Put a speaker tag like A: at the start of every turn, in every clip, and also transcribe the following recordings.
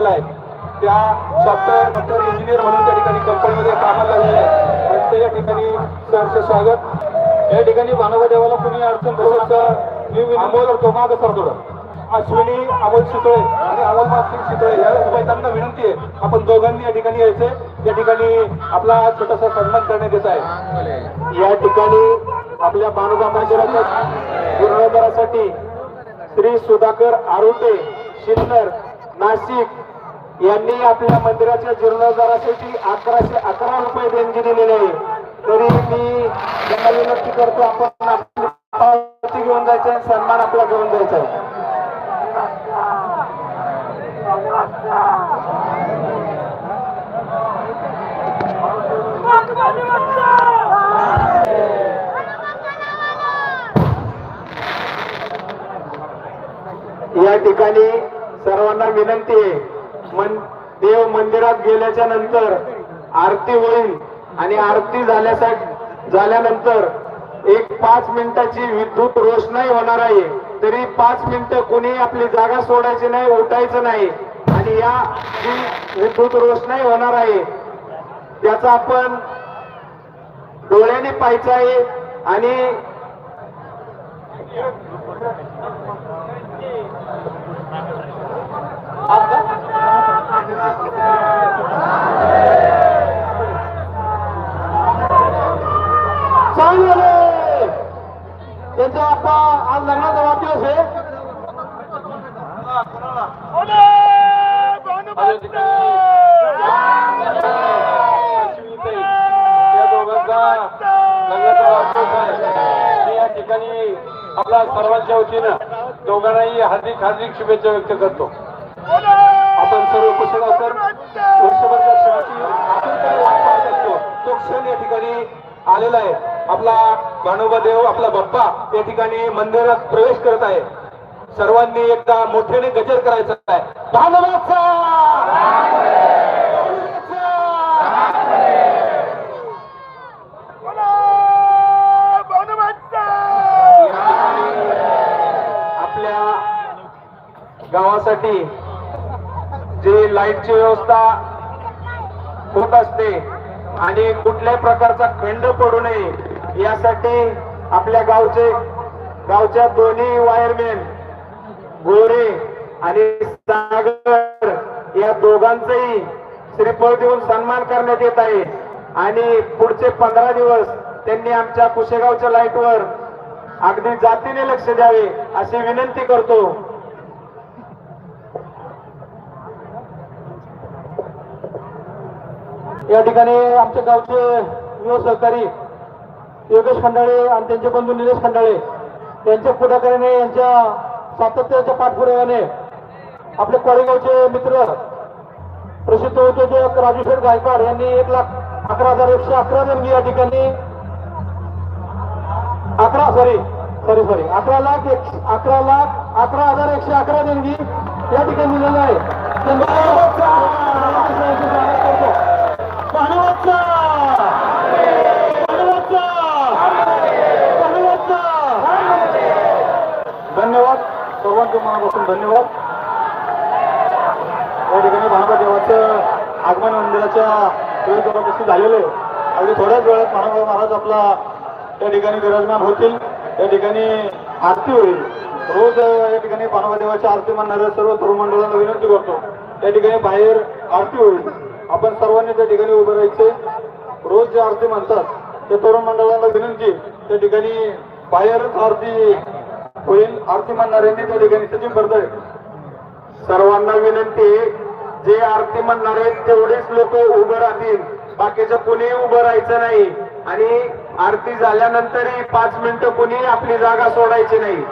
A: त्या software software engineer म्हणून त्या ठिकाणी कंपनीमध्ये कामाला लागलेले आहे त्यांचं या ठिकाणी सहर्ष स्वागत. या ठिकाणी मानव देवाला कुणी अडचण तसंच मी विनंती करतो. मागं सर थोडं. अश्विनी अमोल शितोळे आणि अमोल मासिंग शितोळे या उभयतांना विनंती आहे. आपण दोघांनी या ठिकाणी यायचे या ठिकाणी आपला छोटासा सन्मान करण्यात येत आहे. या ठिकाणी आपल्या मानोबा मंदिराच्या जीर्णोद्धारासाठी श्री सुधाकर आरुटे शिन्नर नाशिक यांनी आपल्या मंदिराच्या जीर्णोद्धारासाठी अकराशे अकरा रुपये देणगी दिलेली आहे. तरी मी त्यांना विनंती करतो आपण आपली घेऊन जायचं आहे सन्मान आपला घेऊन द्यायचा आहे. या ठिकाणी सर्वांना विनंती आहे. मन देव मंदिरात गेल्याच्यानंतर आरती होईल आणि आरती झाल्यासाठी झाल्यानंतर एक पाच मिनिटाची विद्युत रोषणाई होणार आहे. तरी पाच मिनिटं कोणी आपली जागा सोडायची नाही उठायचं नाही. आणि या जी विद्युत रोषणाई होणार आहे त्याचा आपण डोळ्याने पाहायचं आहे. आणि चांगले आपला सर्वांच्या वतीनं दोघांनाही हार्दिक हार्दिक शुभेच्छा व्यक्त करतो आलेला आहे. आपला भानुबा देव आपला बाप्पा या ठिकाणी मंदिरात प्रवेश करत आहे. सर्वांनी एकदा मोठ्याने गजर करायचा आहे. भानुबाचा! आपल्या गावासाठी जे लाईटची व्यवस्था होत असते आणि कुठल्याही प्रकारचा खंड पडू नये. यासाठी आपल्या गावचे गावच्या दोन्ही वायरमॅन गोरे आणि सागर या दोघांचाही श्रीफळ देऊन सन्मान करण्यात येत आहे. आणि पुढचे पंधरा दिवस त्यांनी आमच्या कुशेगावच्या लाईटवर अगदी जातीने लक्ष द्यावे अशी विनंती करतो. या ठिकाणी आमच्या गावचे युव सहकारी योगेश खंडाळे आणि त्यांचे बंधू निलेश खंडाळे त्यांच्या पुढाकाराने यांच्या सातत्याच्या पाठपुराव्याने आपले कोरेगावचे मित्र प्रसिद्ध उद्योजक राजू शेठ गायकवाड यांनी एक लाख अकरा हजार एकशे अकरा जणगी या ठिकाणी अकरा सॉरी सॉरी सॉरी अकरा लाख एक अकरा लाख अकरा हजार एकशे अकरा देणगी या ठिकाणी दिलेलं आहे त्यांना- करतो. भानुवाचा! भानुवाचा! भानुवाचा! धन्यवाद सर्वांच्या मनापासून धन्यवाद. या ठिकाणी भानुबा देवाचं आगमन मंदिराच्या प्रवेशद्वारापासून झालेलं आहे. अगदी थोड्याच वेळात भानुबा महाराज आपला त्या ठिकाणी विराजमान होतील. त्या ठिकाणी आरती होईल. रोज या ठिकाणी भानुबा देवाची आरती म्हणणाऱ्या सर्व तरुण मंडळांना विनंती करतो. त्या ठिकाणी बाहेर आरती होईल. आपण सर्वांनी त्या ठिकाणी उभं राहायचे. रोज जे आरती म्हणतात त्या तरुण मंडळाला विनंती. त्या ठिकाणी बाहेरच आरती होईल. आरती म्हणणाऱ्यांनी त्या ठिकाणी सचिन बर्दळे सर्वांना विनंती जे आरती म्हणणार आहेत तेवढेच लोक उभं राहतील. बाकीचं कोणी उभं राहायचं नाही. आणि आरती झाल्यानंतरही पाच मिनिटं कोणी आपली जागा सोडायची नाही.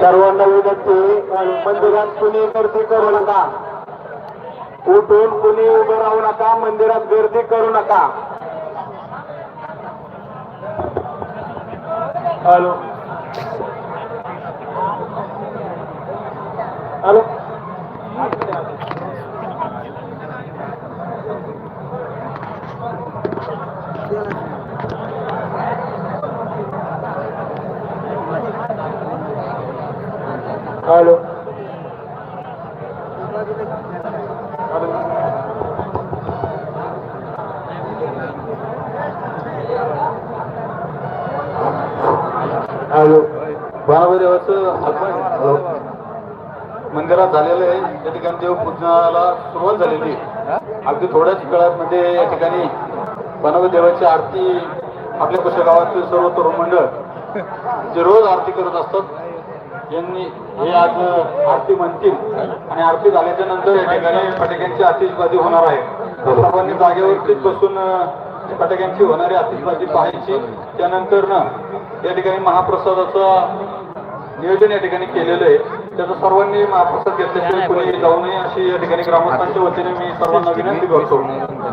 A: सर्वांना विनंती मंदिरात कुणी गर्दी करू नका. उठून कुणी उभं राहू नका मंदिरात गर्दी करू नका. हॅलो हॅलो हॅलो हॅलो बाळादेवाचं मंदिरात झालेलं आहे. या ठिकाणी देवपूजनाला सुरुवात झालेली आहे. अगदी थोड्याच काळामध्ये या ठिकाणी बनव देवाची आरती आपल्या कुशल गावातील सर्व तरुण मंडळ जे रोज आरती करत असतात यांनी हे आज आरती म्हणतील. आणि आरती झाल्याच्यानंतर या ठिकाणी फटाक्यांची आतिषबाजी होणार आहे. सर्वांनी जागेवरतीच बसून फटाक्यांची होणारी आतिषबाजी पाहायची. त्यानंतर ना या ठिकाणी महाप्रसादाचा नियोजन या ठिकाणी केलेलं आहे. त्याचं सर्वांनी महाप्रसाद घेतल्याशिवाय कोणी जाऊ नये अशी या ठिकाणी ग्रामस्थांच्या वतीने मी सर्वांना विनंती करतो.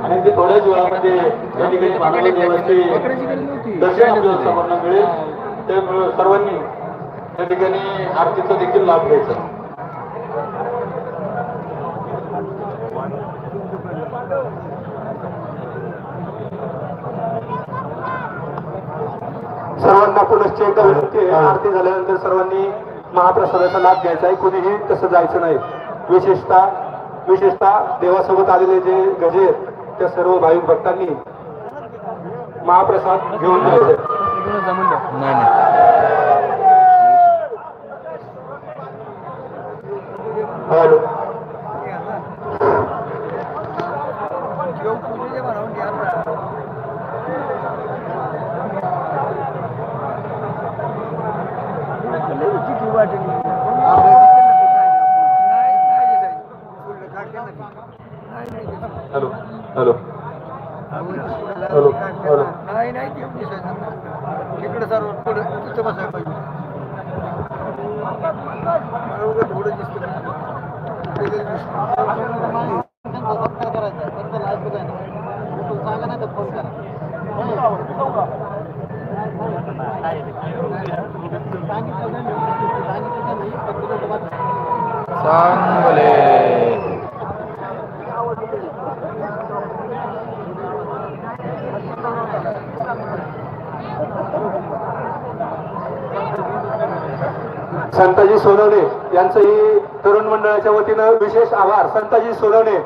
A: आणि ते थोड्याच वेळामध्ये या ठिकाणी देवाचे दर्शन सर्वांना मिळेल. त्यामुळे सर्वांनी या ठिकाणी आरतीचा देखील लाभ घ्यायचा. सर्वांना पुनश्च एकदा विनंती आरती झाल्यानंतर सर्वांनी महाप्रसादाचा लाभ घ्यायचा आहे. कुणीही तसं जायचं नाही. विशेषतः विशेषतः देवासोबत आलेले जे गजे त्या सर्व भाविक भक्तांनी महाप्रसाद घेऊन जायचे
B: नाही नाही.
A: Hello hello hello hello hello
C: नाही नाही ते एवढी सोय नाही. इकडे सर्व पुढे तिथं बसायला पाहिजे मला उगाच थोडं दिसतं वेगळं दिसतं. त्यांचा सत्कार करायचा आहे. त्यांचा लाज बघायचा आहे. उठून सांगा नाही तर फोन करा सांगितलं नाही. सांगितलं नाही. फक्त लोकं बाकी-
B: चांगले
A: संताजी सोनवणे यांचंही तरुण मंडळाच्या वतीनं विशेष आभार. संताजी सोनवणे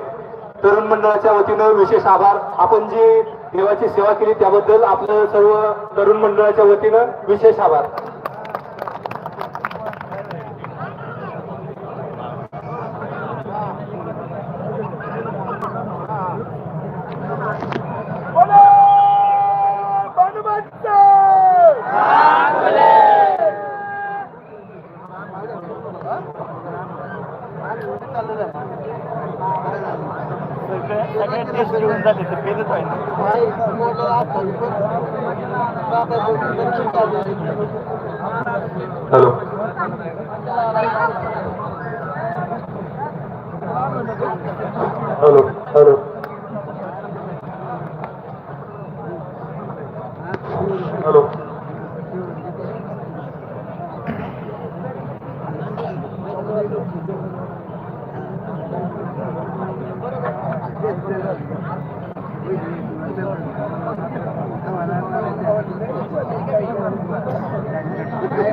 A: तरुण मंडळाच्या वतीनं विशेष आभार. आपण जी देवाची सेवा केली त्याबद्दल आपलं सर्व तरुण मंडळाच्या वतीनं विशेष आभार. हॅलो हॅलो हॅलो हॅलो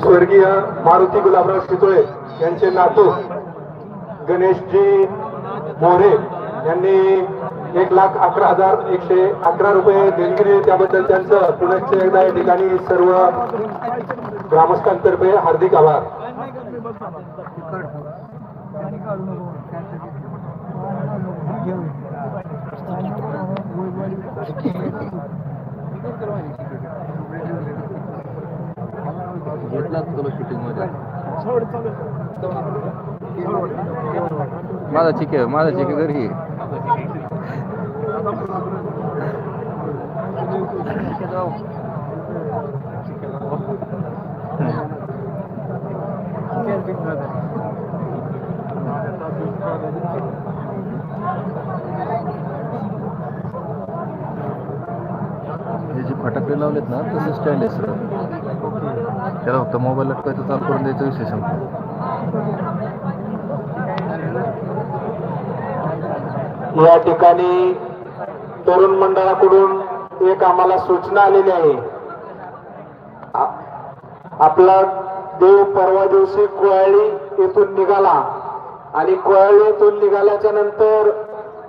D: स्वर्गीय मारुती गुलाबराव शितोळे यांचे नातू गणेशजी मोरे यांनी एक लाख अकरा हजार एकशे अकरा रुपये देणगी त्याबद्दल त्यांचं पुनश्च एकदा या ठिकाणी सर्व ग्रामस्थांतर्फे हार्दिक आभार.
B: शूटिंगमध्ये माझा चिके माझा चिके घरी आहे. हे जे फटाके लावलेत ना तसे स्टँड आहे सर त्याला फक्त मोबाईल लटकायचं चालू करून द्यायचा विषय संपतो
D: या ठिकाणी तरुण मंडळाकडून एक आम्हाला सूचना आलेली आहे. आपला देव परवा दिवशी कोयाळी येथून निघाला. आणि कोयाळी निघाल्याच्या नंतर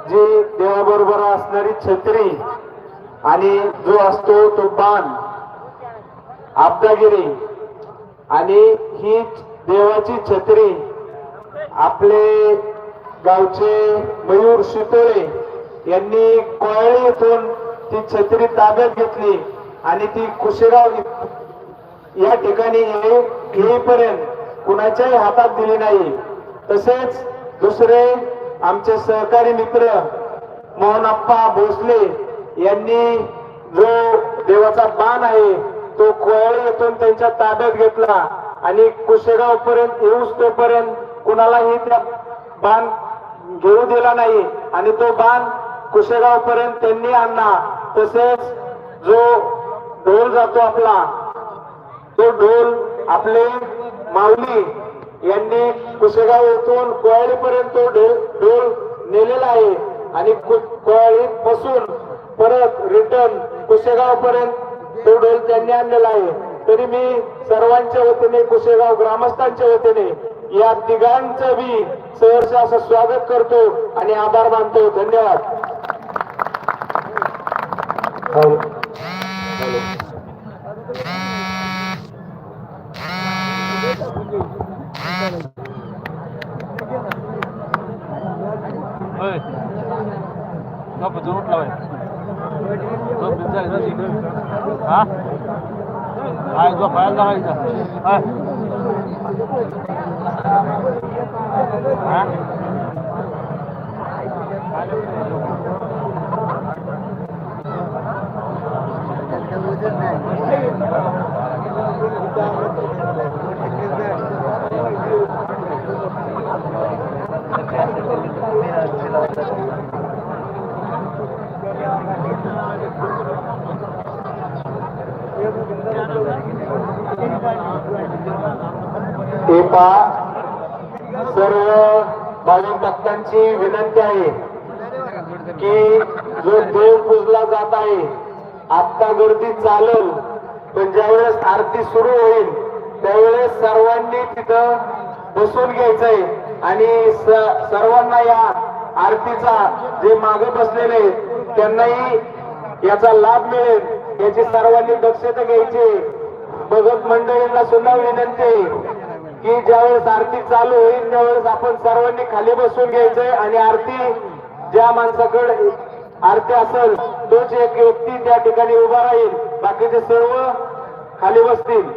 D: जी देवाबरोबर असणारी छत्री आणि जो असतो तो बाण आपदागिरी आणि ही देवाची छत्री आपले गावचे मयूर शितोळे यांनी कोयाळी येथून ती छत्री ताब्यात घेतली आणि ती कुशेगाव या ठिकाणी येईपर्यंत कुणाच्याही हातात दिली नाही. तसेच दुसरे आमचे सहकारी मित्र मोहनप्पा भोसले यांनी जो देवाचा बाण आहे तो कोयाळी येथून त्यांच्या ताब्यात घेतला आणि कुशेगाव पर्यंत येऊस तोपर्यंत कुणालाही त्या बाण घेऊ दिला नाही आणि तो बाण कुशेगाव पर्यंत त्यांनी आणला. तसेच जो ढोल जातो आपला तो ढोल आपले माऊली यांनी कुसेगाव येथून कोयाळीपर्यंत पर्यंत ढोल ढोल नेलेला आहे. आणि कोयाळीत बसून परत रिटर्न कुसेगाव पर्यंत तो ढोल त्यांनी आणलेला आहे. तरी मी सर्वांच्या वतीने कुसेगाव ग्रामस्थांच्या वतीने या तिघांचं मी सहर्ष असं स्वागत करतो आणि आभार मानतो. धन्यवाद. हो.
A: તો બધું ઉઠ લવે તો બીજા એના સીધો હા હા જો ફાઇલ લગાવી દે હા હા
C: Thank you. ते
D: पहा सर्व भाविक भक्तांची विनंती आहे की जो देव पूजला जात आहे आता गर्दी चालेल पण ज्यावेळेस आरती सुरू होईल त्यावेळेस सर्वांनी तिथं बसून घ्यायचंय. आणि सर्वांना या आरतीचा जे मागे बसलेले त्यांनाही याचा लाभ मिळेल याची सर्वांनी दक्षता घ्यायची भगत मंडळींना सुद्धा विनंती आहे की ज्यावेळेस आरती चालू होईल त्यावेळेस आपण सर्वांनी खाली बसून घ्यायचंय आणि आरती ज्या माणसाकडे आरती असेल तोच एक व्यक्ती त्या ठिकाणी उभा राहील. बाकीचे सर्व खाली बसतील.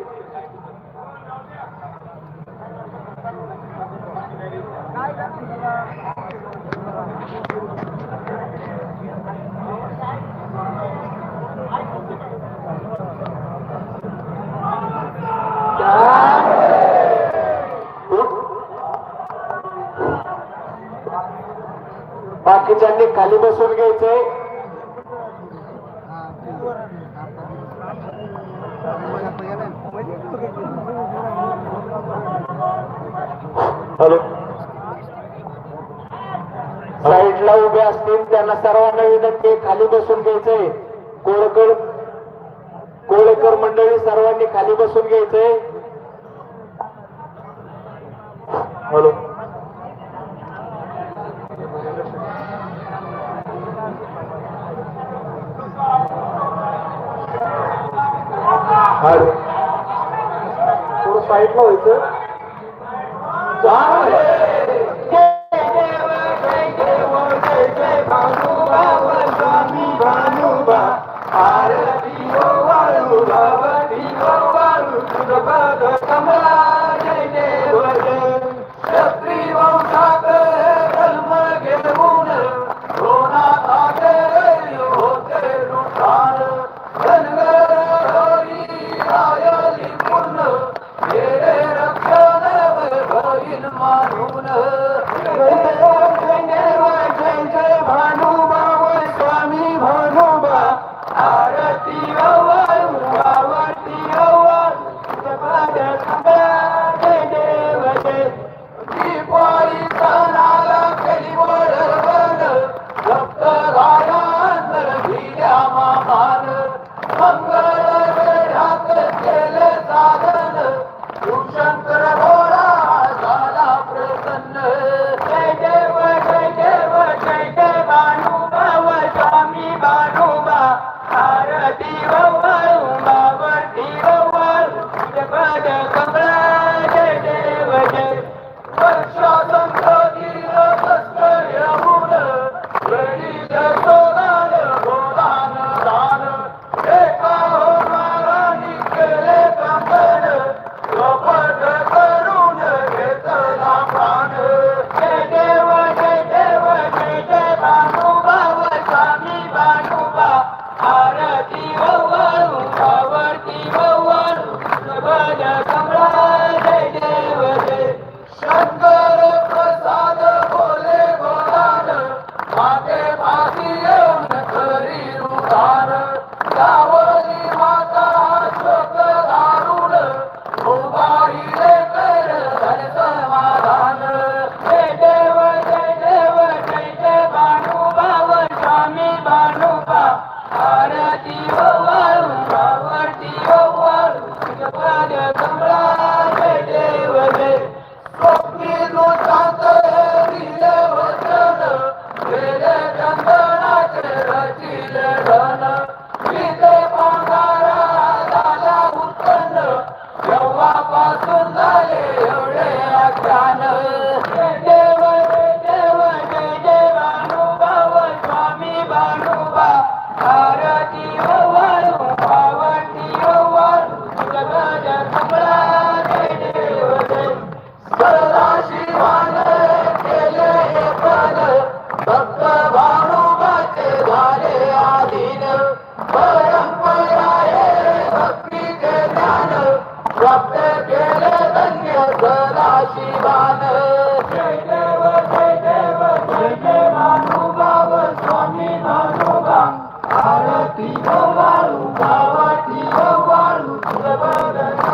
D: बाकीच्यांनी खाली बसून घ्यायचंय हॅलो.
E: साईडला उभे असतील त्यांना सर्वांना विनंती खाली बसून घ्यायचंय. कोळकर कोळकर मंडळी सर्वांनी खाली बसून घ्यायचंय. थोडं साईडला व्हायचं. पाहिजे खरी रुदार वाटी वाळू वाटी वाळू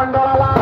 E: मंडळाला